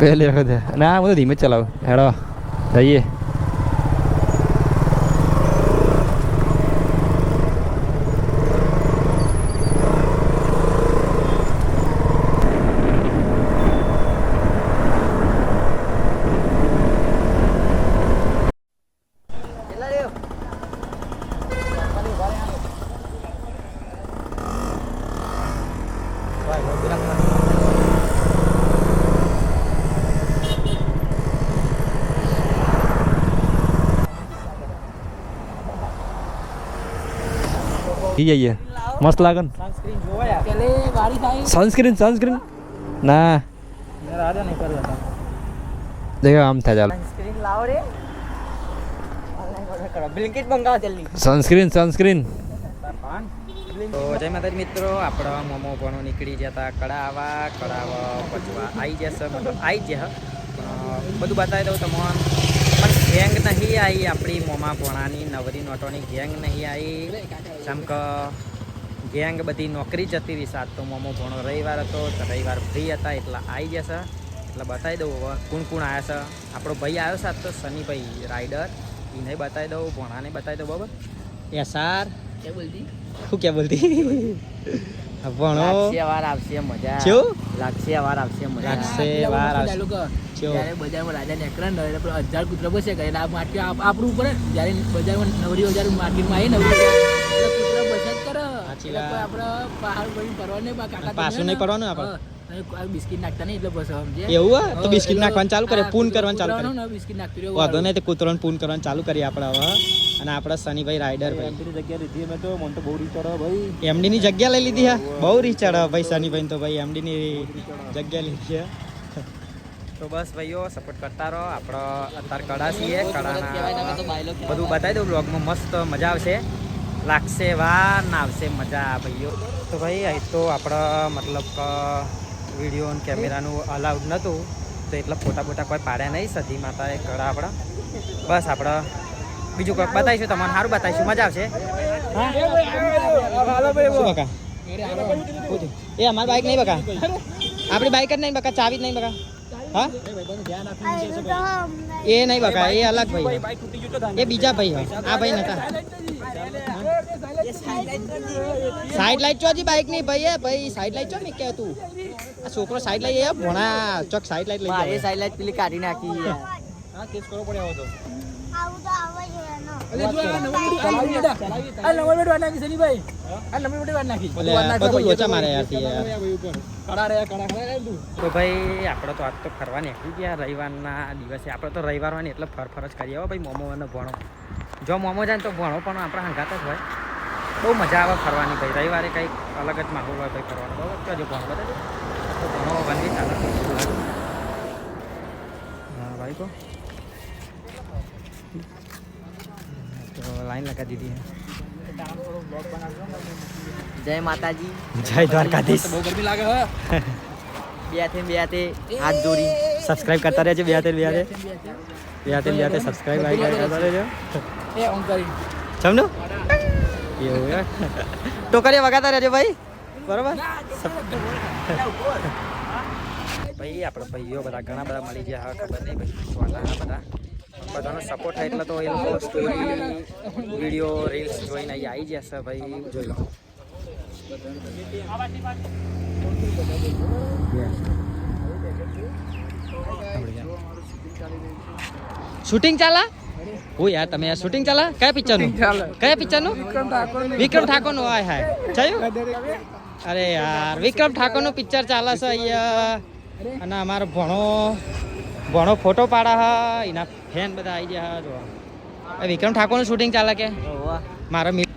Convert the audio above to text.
પહેલી વખત. ના હું તો ધીમે ચલાવું. હેડો જઈએ. ઈ જઈએ મસ્ત લાગે ને સનસ્ક્રીન સનસ્ક્રીન ના. દેખો, આમ થાય, ચાલો. સનસ્ક્રીન સનસ્ક્રીન તો જય માતાજી મિત્રો, આપણા મોમો ભણો નીકળી હતા કડાવા કડાવા પચવા આવી જશે મતલબ આવી જશે બધું બતાવી દઉં તમને. ગેંગ નહીં આવી આપણી મોમા ભોણાની નવરી નોટોની ગેંગ નહીં આવી જેમ કે ગેંગ બધી નોકરી જતી રહી સાત તો મોમો ભણો રવિવાર હતો તો રવિવાર ફ્રી હતા એટલે આવી જશે. એટલે બતાવી દઉં હવે કોણ કોણ આવ્યા છે? આપણો ભાઈ આવ્યો સાત તો સનીભાઈ રાઈડર એને બતાવી દઉં ભોણાને બતાવી દઉં બરાબર? યા કે બોલતી? શું કે બોલતી? ભણો લાગશે વાર આવશે મજા કેવું? લાગશે વાર આવશે મજા લાગશે વાર આવશે. બજારમાં રાજા નેકળે ને એટલે હજાર કૂતરો બસે કે એટલે આ માટી આપ- આપણું ઉપર. જ્યારે બજારમાં નવરી હજાર માર્કેટમાં આવી નવરી કૂતરો બસે જ કરે આપણે કાકા પાછું નહીં પડવાનું આપણે. બિસ્કિટ નાખતા નહીં એટલે બસ સમજે એવું હે? તો બિસ્કિટ નાખવાનું ચાલુ કરે, પૂન કરવાનું ચાલુ કરે. બિસ્કિટ નાખતું વાંધો નહીં તે કૂતરોને પૂન કરવાનું ચાલુ કરીએ આપણે હવે અને આપણા શનિભાઈ રાઈડર ભાઈ. જગ્યા લીધી અમે તો મને તો બહુ રીત ચડે ભાઈ. એમડી ની જગ્યા લઈ લીધી હા. બહુ રીચ ભાઈ શનિભાઈ તો ભાઈ એમડી ની જગ્યા લીધી છે તો બસ ભાઈઓ સપોર્ટ કરતા રહો. આપણો અત્યારે કડા છીએ કડાના બધું બતાવી દઉં બ્લોગમાં મસ્ત મજા આવશે. લાગશે વાર ના આવશે મજા ભાઈઓ. તો ભાઈ અહીં તો આપણા મતલબ કે વીડિયો અને કેમેરાનું અલાઉડ નહોતું તો એટલા ફોટા ફોટા કોઈ પાડ્યા નહીં. સધી માતાએ કડા આપણા. બસ આપણે. બીજું કંઈક બતાવીશું તમને સારું બતાવીશું. મજા આવશે. એ અમારી બાઈક નહીં બકા. આપણી બાઈક જ નહીં બકા ચાવી જ નહીં બકા. હા? એ નહીં બકા એ અલગ ભાઈ એ બીજા ભાઈ હોય આ ભાઈ નતા. સાઈડ લાઈટ ચો હજી બાઈક નહીં ભાઈ એ ભાઈ સાઈડ લાઈટ ચો ને કે તું? આ છોકરો સાઈડ લઈ આવ્યો ભણા ચોક સાઈડ લાઈટ લઈ મારી જાય સાઈડ લાઈટ પેલી કાઢી નાખી હા કેસ કરવો પડે આવો તો. ભાઈ આપણે આજ તો ફરવા નીકળી ગયા રવિવારના દિવસે. આપણે તો રવિવાર હોય ને એટલે ફર ફર જ કરીએ ભાઈ મોમો અને ભણો. જો મોમો જાય ને તો ભણો પણ આપણે હંગાત જ હોય. બહુ મજા આવે ફરવાની ભાઈ. રવિવારે કંઈક અલગ જ માહોલ હોય ભાઈ ફરવાનો. બરાબર તો જો ભણો બધા તો ભણો વનવી ચાલે. હા ભાઈ કો તો લાઈન લગા દીધી જય માતાજી. જય દ્વારકાધીશ. બહુ ગરમી લાગે હે. બે હાથે બે હાથે હાથ જોડી. સબસ્ક્રાઇબ કરતા રહેજો બે હાથે બે હાથે બે હાથે બે હાથે સબસ્ક્રાઇબ કરતા રહેજો. એ ઓમ કરી. સમજો એવું હે ટોકરીએ વગાતા રહેજો ભાઈ. બરોબર? ભાઈ આપણે ભાઈઓ બધા ઘણા બધા મળી ગયા હા ખબર નહીં ભાઈ વાલા બધા. બધાનો સપોર્ટ થાય એટલે તો એ લોકો સ્ટોરી વીડિયો રીલ્સ જોઈને અહીં આવી જશે ભાઈ જોઈ લો. શૂટિંગ ચાલા? હું યાર તમે આ શૂટિંગ ચાલા? કયા પિક્ચરનું? કયા પિક્ચરનું વિક્રમ ઠાકોરનું. હાય હાય. થયું? અરે યાર વિક્રમ ઠાકોરનું પિક્ચર ચાલે છે અહીંયા. અને અમારો ભણો ભણો ફોટો પાડા હા એના ફેન બધા આવી ગયા હા જો વિક્રમ ઠાકોરનું શૂટિંગ ચાલે કે? મારો મિત્ર